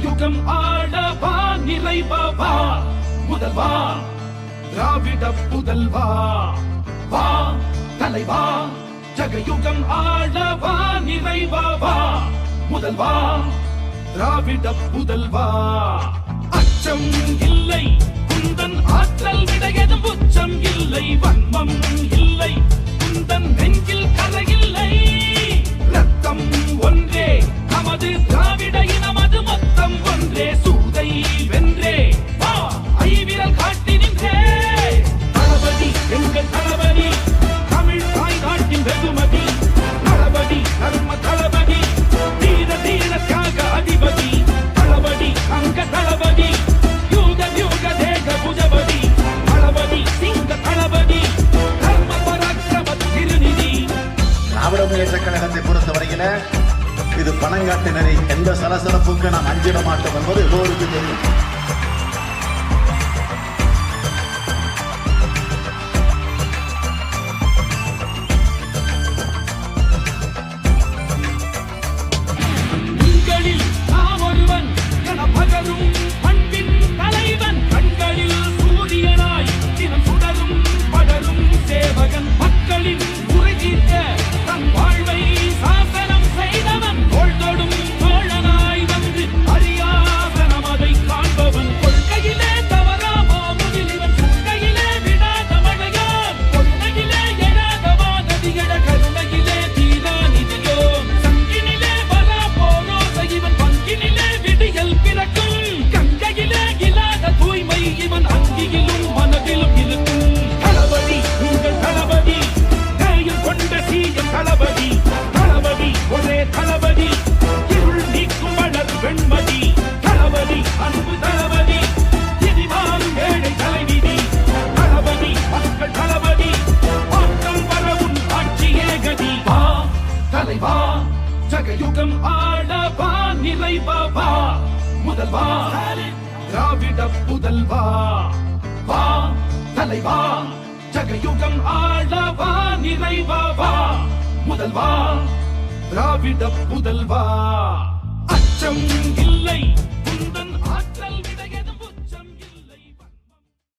யுகம் ஆடவா நிறைவா முதல்வா திராவிட புதல்வா. வா தலைவா. ஜகயுகம் ஆடவா நிறைவா முதல்வா திராவிட புதல்வா. அச்சம் இல்லை குந்தன் ஆற்றல் விட எதும் உச்சம் தளபதி யூக யூக தேக புஜபதி தளபதி சிங்க தளபதி தர்ம பராக்கிரம திருநிதி. திராவிட முன்னேற்ற கழகத்தை பொறுத்தவரையில இது பணங்காட்டினரை எந்த சலசலப்புக்கு நாம் அஞ்சிட மாட்டோம் என்பது எல்லோருக்கும் தெரியும். தலைவா ஜகயுகம் ஆளவா நிறைவா வா? முதல்வா திராவிட புதல்வா. வா தலைவா ஜகயுகம் ஆளவா நிறைவா வா? முதல்வா திராவிட புதல்வா. அச்சம் இல்லை